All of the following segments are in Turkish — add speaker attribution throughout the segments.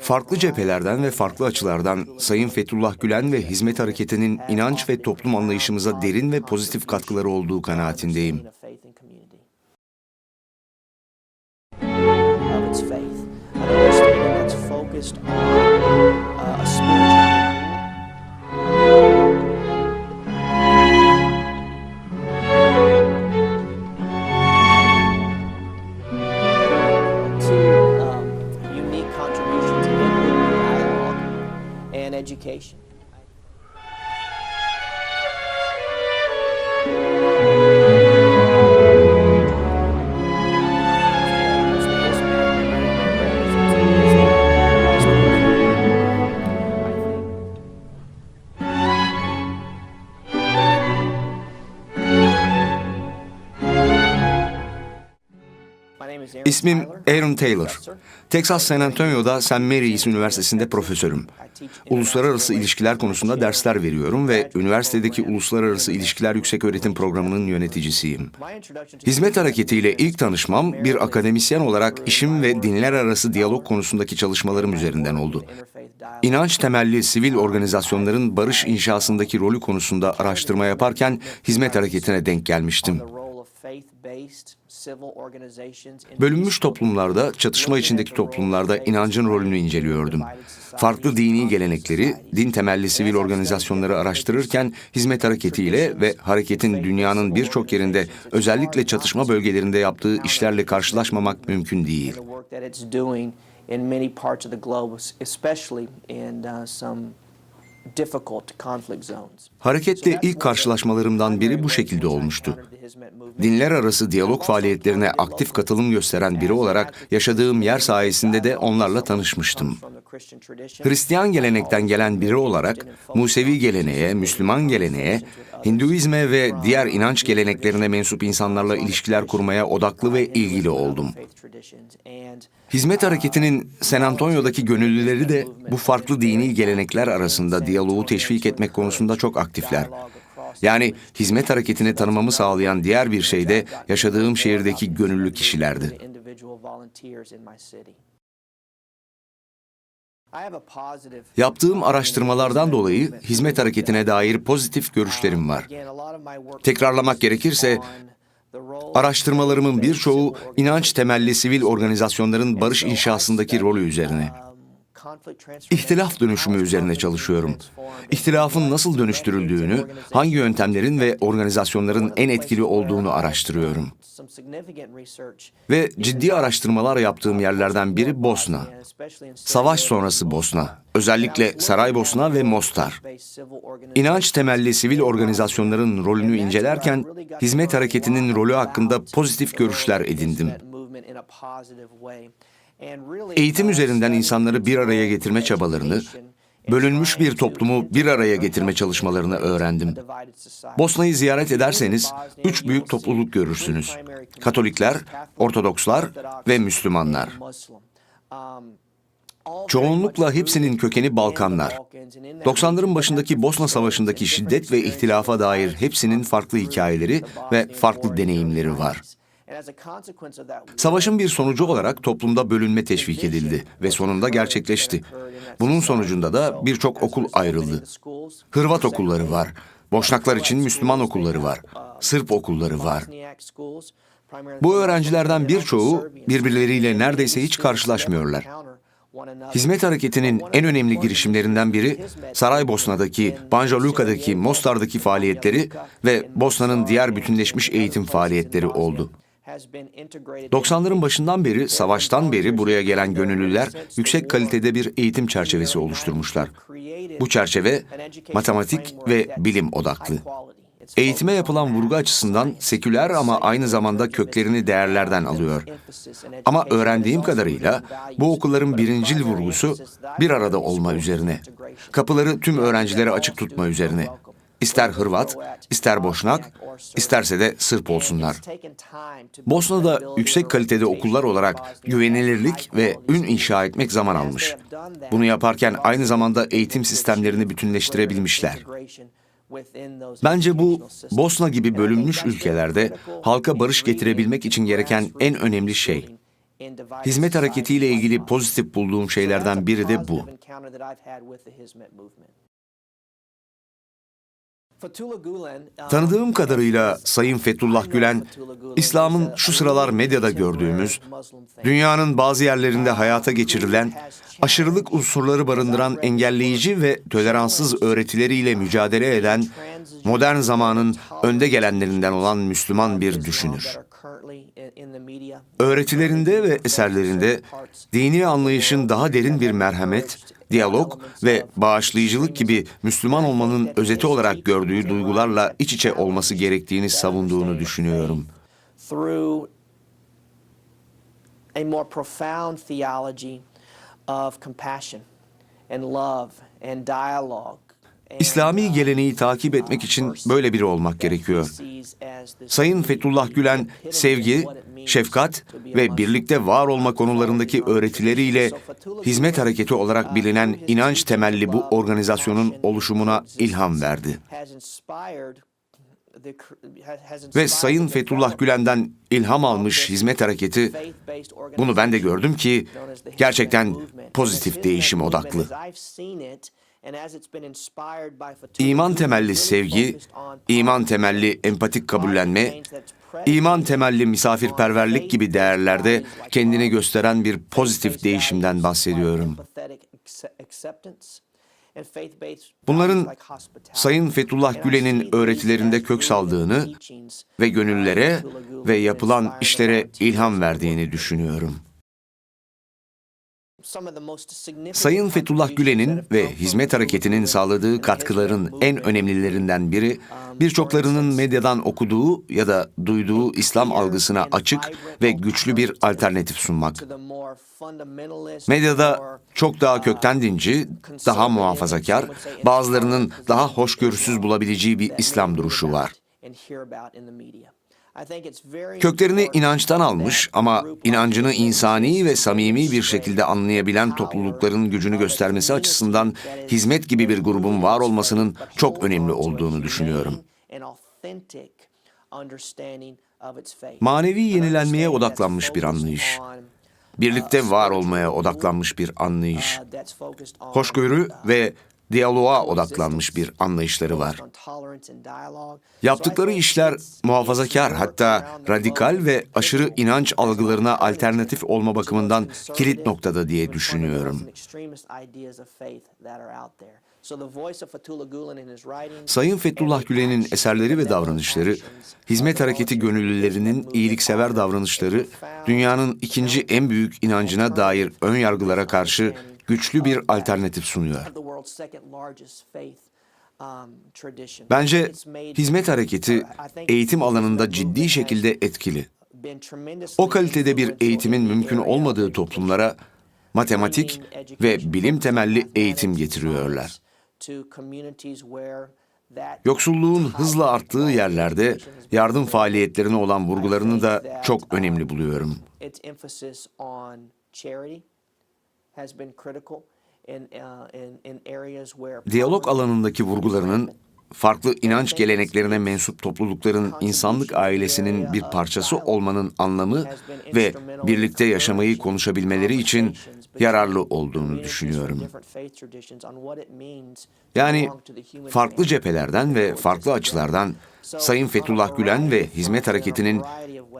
Speaker 1: Farklı cephelerden ve farklı açılardan Sayın Fethullah Gülen ve Hizmet Hareketi'nin inanç ve toplum anlayışımıza derin ve pozitif katkıları olduğu kanaatindeyim.
Speaker 2: faith. An understanding that's focused on education.
Speaker 1: İsmim Aaron Taylor. Texas San Antonio'da St. Mary's Üniversitesi'nde profesörüm. Uluslararası ilişkiler konusunda dersler veriyorum ve üniversitedeki Uluslararası İlişkiler Yükseköğretim Programı'nın yöneticisiyim. Hizmet hareketiyle ilk tanışmam bir akademisyen olarak işim ve dinler arası diyalog konusundaki çalışmalarım üzerinden oldu. İnanç temelli sivil organizasyonların barış inşasındaki rolü konusunda araştırma yaparken hizmet hareketine denk gelmiştim. Bölünmüş toplumlarda, çatışma içindeki toplumlarda inancın rolünü inceliyordum. Farklı dini gelenekleri, din temelli sivil organizasyonları araştırırken hizmet hareketiyle ve hareketin dünyanın birçok yerinde özellikle çatışma bölgelerinde yaptığı işlerle karşılaşmamak mümkün değil.
Speaker 2: in many parts of the globe, especially in uh, some.
Speaker 1: Hareketle ilk karşılaşmalarımdan biri bu şekilde olmuştu. Dinler arası diyalog faaliyetlerine aktif katılım gösteren biri olarak yaşadığım yer sayesinde de onlarla tanışmıştım. Hristiyan gelenekten gelen biri olarak Musevi geleneğe, Müslüman geleneğe, Hinduizme ve diğer inanç geleneklerine mensup insanlarla ilişkiler kurmaya odaklı ve ilgili oldum. Hizmet hareketinin San Antonio'daki gönüllüleri de bu farklı dini gelenekler arasında diyaloğu teşvik etmek konusunda çok aktifler. Yani hizmet hareketini tanımamı sağlayan diğer bir şey de yaşadığım şehirdeki gönüllü kişilerdi. Yaptığım araştırmalardan dolayı hizmet hareketine dair pozitif görüşlerim var. Tekrarlamak gerekirse araştırmalarımın birçoğu inanç temelli sivil organizasyonların barış inşasındaki rolü üzerine. İhtilaf dönüşümü üzerine çalışıyorum. İhtilafın nasıl dönüştürüldüğünü, hangi yöntemlerin ve organizasyonların en etkili olduğunu araştırıyorum. Ve ciddi araştırmalar yaptığım yerlerden biri Bosna. Savaş sonrası Bosna, özellikle Saraybosna ve Mostar. İnanç temelli sivil organizasyonların rolünü incelerken hizmet hareketinin rolü hakkında pozitif görüşler edindim. Eğitim üzerinden insanları bir araya getirme çabalarını, bölünmüş bir toplumu bir araya getirme çalışmalarını öğrendim. Bosna'yı ziyaret ederseniz üç büyük topluluk görürsünüz. Katolikler, Ortodokslar ve Müslümanlar. Çoğunlukla hepsinin kökeni Balkanlar. 90'ların başındaki Bosna Savaşı'ndaki şiddet ve ihtilafa dair hepsinin farklı hikayeleri ve farklı deneyimleri var. Savaşın bir sonucu olarak toplumda bölünme teşvik edildi ve sonunda gerçekleşti. Bunun sonucunda da birçok okul ayrıldı. Hırvat okulları var. Boşnaklar için Müslüman okulları var. Sırp okulları var. Bu öğrencilerden birçoğu birbirleriyle neredeyse hiç karşılaşmıyorlar. Hizmet hareketinin en önemli girişimlerinden biri Saraybosna'daki, Banja Luka'daki, Mostar'daki faaliyetleri ve Bosna'nın diğer bütünleşmiş eğitim faaliyetleri oldu. 90'ların başından beri, savaştan beri buraya gelen gönüllüler yüksek kalitede bir eğitim çerçevesi oluşturmuşlar. Bu çerçeve matematik ve bilim odaklı. Eğitime yapılan vurgu açısından seküler ama aynı zamanda köklerini değerlerden alıyor. Ama öğrendiğim kadarıyla bu okulların birincil vurgusu bir arada olma üzerine. Kapıları tüm öğrencilere açık tutma üzerine. İster Hırvat, ister Boşnak, isterse de Sırp olsunlar. Bosna'da yüksek kalitede okullar olarak güvenilirlik ve ün inşa etmek zaman almış. Bunu yaparken aynı zamanda eğitim sistemlerini bütünleştirebilmişler. Bence bu Bosna gibi bölünmüş ülkelerde halka barış getirebilmek için gereken en önemli şey. Hizmet hareketiyle ilgili pozitif bulduğum şeylerden biri de bu. Tanıdığım kadarıyla Sayın Fethullah Gülen, İslam'ın şu sıralar medyada gördüğümüz, dünyanın bazı yerlerinde hayata geçirilen, aşırılık unsurları barındıran engelleyici ve toleranssız öğretileriyle mücadele eden, modern zamanın önde gelenlerinden olan Müslüman bir düşünür. Öğretilerinde ve eserlerinde dini anlayışın daha derin bir merhamet, diyalog ve bağışlayıcılık gibi Müslüman olmanın özeti olarak gördüğü duygularla iç içe olması gerektiğini savunduğunu düşünüyorum.
Speaker 2: Through a more profound theology of compassion and love and dialogue. and,
Speaker 1: İslami
Speaker 2: uh,
Speaker 1: geleneği takip etmek için böyle biri olmak gerekiyor. Sayın Fethullah Gülen, sevgi, şefkat ve birlikte var olma konularındaki öğretileriyle hizmet hareketi olarak bilinen inanç temelli bu organizasyonun oluşumuna ilham verdi. Ve Sayın Fethullah Gülen'den ilham almış hizmet hareketi, bunu ben de gördüm ki gerçekten pozitif değişim odaklı. İman temelli sevgi, iman temelli empatik kabullenme, iman temelli misafirperverlik gibi değerlerde kendini gösteren bir pozitif değişimden bahsediyorum. Bunların Sayın Fethullah Gülen'in öğretilerinde kök saldığını ve gönüllere ve yapılan işlere ilham verdiğini düşünüyorum. Sayın Fethullah Gülen'in ve hizmet hareketinin sağladığı katkıların en önemlilerinden biri, birçoklarının medyadan okuduğu ya da duyduğu İslam algısına açık ve güçlü bir alternatif sunmak. Medyada çok daha kökten dinci, daha muhafazakar, bazılarının daha hoşgörüsüz bulabileceği bir İslam duruşu var. Köklerini inançtan almış ama inancını insani ve samimi bir şekilde anlayabilen toplulukların gücünü göstermesi açısından hizmet gibi bir grubun var olmasının çok önemli olduğunu düşünüyorum. Manevi yenilenmeye odaklanmış bir anlayış. Birlikte var olmaya odaklanmış bir anlayış. Hoşgörü ve diyaloğa odaklanmış bir anlayışları var. Yaptıkları işler muhafazakar hatta radikal ve aşırı inanç algılarına alternatif olma bakımından kilit noktada diye düşünüyorum. Sayın Fethullah Gülen'in eserleri ve davranışları, hizmet hareketi gönüllülerinin iyiliksever davranışları, dünyanın ikinci en büyük inancına dair ön yargılara karşı güçlü bir alternatif sunuyor. Bence hizmet hareketi eğitim alanında ciddi şekilde etkili. O kalitede bir eğitimin mümkün olmadığı toplumlara matematik ve bilim temelli eğitim getiriyorlar. Yoksulluğun hızla arttığı yerlerde yardım faaliyetlerine olan vurgularını da çok önemli buluyorum. Diyalog alanındaki vurgularının farklı inanç geleneklerine mensup toplulukların insanlık ailesinin bir parçası olmanın anlamı ve birlikte yaşamayı konuşabilmeleri için yararlı olduğunu düşünüyorum. Yani farklı cephelerden ve farklı açılardan Sayın Fethullah Gülen ve Hizmet Hareketi'nin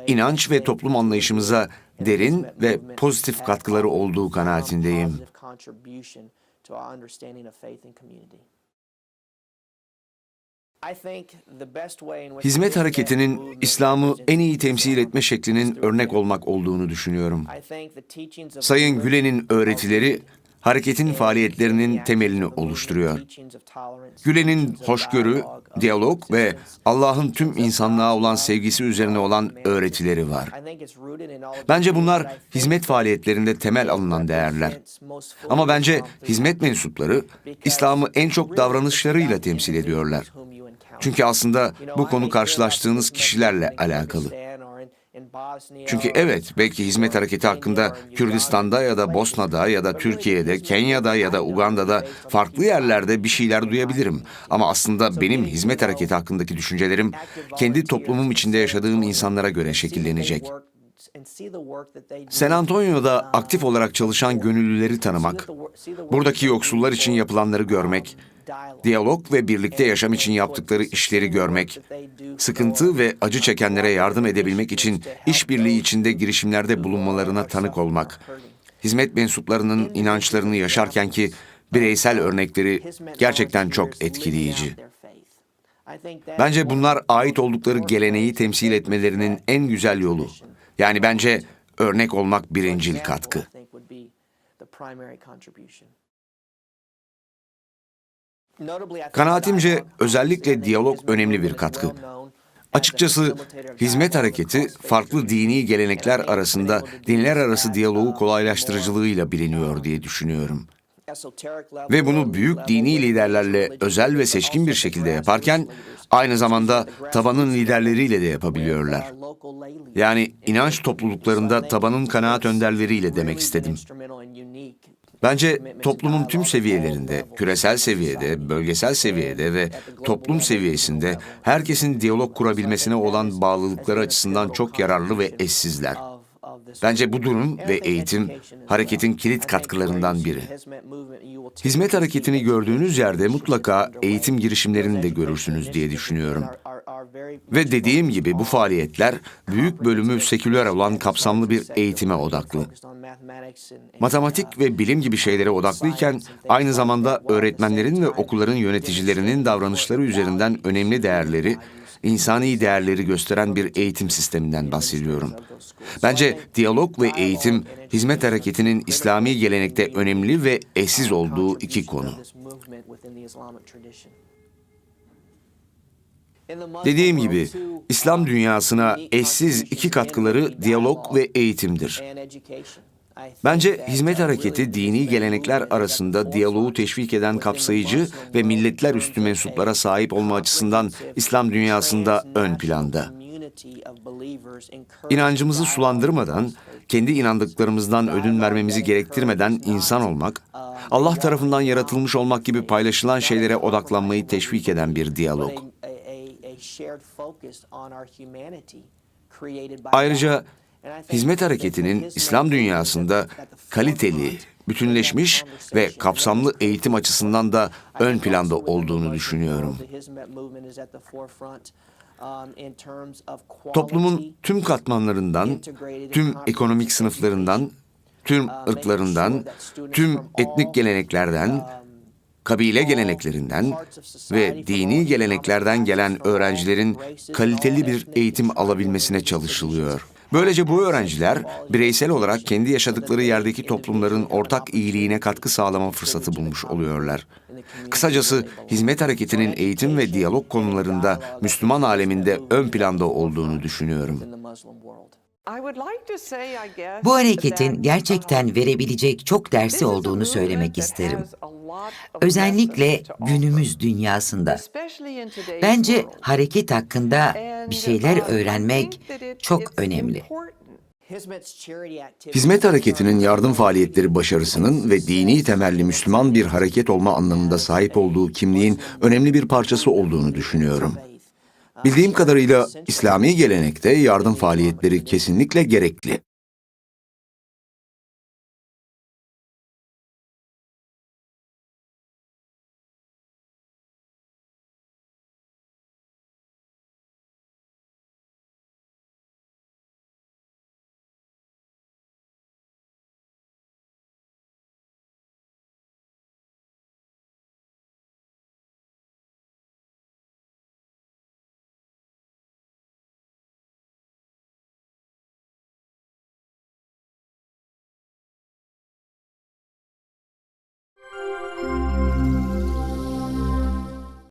Speaker 1: inanç ve toplum anlayışımıza derin ve pozitif katkıları olduğu kanaatindeyim. Hizmet hareketinin İslam'ı en iyi temsil etme şeklinin örnek olmak olduğunu düşünüyorum. Sayın Gülen'in öğretileri hareketin faaliyetlerinin temelini oluşturuyor. Gülen'in hoşgörü, diyalog ve Allah'ın tüm insanlığa olan sevgisi üzerine olan öğretileri var. Bence bunlar hizmet faaliyetlerinde temel alınan değerler. Ama bence hizmet mensupları İslam'ı en çok davranışlarıyla temsil ediyorlar. Çünkü aslında bu konu karşılaştığınız kişilerle alakalı. Çünkü evet, belki hizmet hareketi hakkında Kürdistan'da ya da Bosna'da ya da Türkiye'de, Kenya'da ya da Uganda'da farklı yerlerde bir şeyler duyabilirim. Ama aslında benim hizmet hareketi hakkındaki düşüncelerim kendi toplumum içinde yaşadığım insanlara göre şekillenecek. San Antonio'da aktif olarak çalışan gönüllüleri tanımak, buradaki yoksullar için yapılanları görmek, diyalog ve birlikte yaşam için yaptıkları işleri görmek, sıkıntı ve acı çekenlere yardım edebilmek için işbirliği içinde girişimlerde bulunmalarına tanık olmak, hizmet mensuplarının inançlarını yaşarken ki bireysel örnekleri gerçekten çok etkileyici. Bence bunlar ait oldukları geleneği temsil etmelerinin en güzel yolu. Yani bence örnek olmak birincil katkı.
Speaker 2: Kanaatimce özellikle diyalog önemli bir katkı.
Speaker 1: Açıkçası hizmet hareketi farklı dini gelenekler arasında dinler arası diyaloğu kolaylaştırıcılığıyla biliniyor diye düşünüyorum. Ve bunu büyük dini liderlerle özel ve seçkin bir şekilde yaparken aynı zamanda tabanın liderleriyle de yapabiliyorlar. Yani inanç topluluklarında tabanın kanaat önderleriyle demek istedim. Bence toplumun tüm seviyelerinde, küresel seviyede, bölgesel seviyede ve toplum seviyesinde herkesin diyalog kurabilmesine olan bağlılıkları açısından çok yararlı ve eşsizler. Bence bu durum ve eğitim hareketin kilit katkılarından biri. Hizmet hareketini gördüğünüz yerde mutlaka eğitim girişimlerini de görürsünüz diye düşünüyorum. Ve dediğim gibi bu faaliyetler büyük bölümü seküler olan kapsamlı bir eğitime odaklı. Matematik ve bilim gibi şeylere odaklıyken aynı zamanda öğretmenlerin ve okulların yöneticilerinin davranışları üzerinden önemli değerleri, insani değerleri gösteren bir eğitim sisteminden bahsediyorum. Bence diyalog ve eğitim hizmet hareketinin İslami gelenekte önemli ve eşsiz olduğu iki konu. Dediğim gibi İslam dünyasına eşsiz iki katkıları diyalog ve eğitimdir. Bence hizmet hareketi dini gelenekler arasında diyaloğu teşvik eden kapsayıcı ve milletler üstü mensuplara sahip olma açısından İslam dünyasında ön planda. İnancımızı sulandırmadan, kendi inandıklarımızdan ödün vermemizi gerektirmeden insan olmak, Allah tarafından yaratılmış olmak gibi paylaşılan şeylere odaklanmayı teşvik eden bir diyalog. Ayrıca hizmet hareketinin İslam dünyasında kaliteli, bütünleşmiş ve kapsamlı eğitim açısından da ön planda olduğunu düşünüyorum. Toplumun tüm katmanlarından, tüm ekonomik sınıflarından, tüm ırklarından, tüm etnik geleneklerden, kabile geleneklerinden ve dini geleneklerden gelen öğrencilerin kaliteli bir eğitim alabilmesine çalışılıyor. Böylece bu öğrenciler bireysel olarak kendi yaşadıkları yerdeki toplumların ortak iyiliğine katkı sağlama fırsatı bulmuş oluyorlar. Kısacası hizmet hareketinin eğitim ve diyalog konularında Müslüman aleminde ön planda olduğunu düşünüyorum.
Speaker 3: Bu hareketin gerçekten verebilecek çok dersi olduğunu söylemek isterim. Özellikle günümüz dünyasında. Bence hareket hakkında bir şeyler öğrenmek çok önemli.
Speaker 1: Hizmet hareketinin yardım faaliyetleri başarısının ve dini temelli Müslüman bir hareket olma anlamında sahip olduğu kimliğin önemli bir parçası olduğunu düşünüyorum. Bildiğim kadarıyla İslami gelenekte yardım faaliyetleri kesinlikle gerekli. Música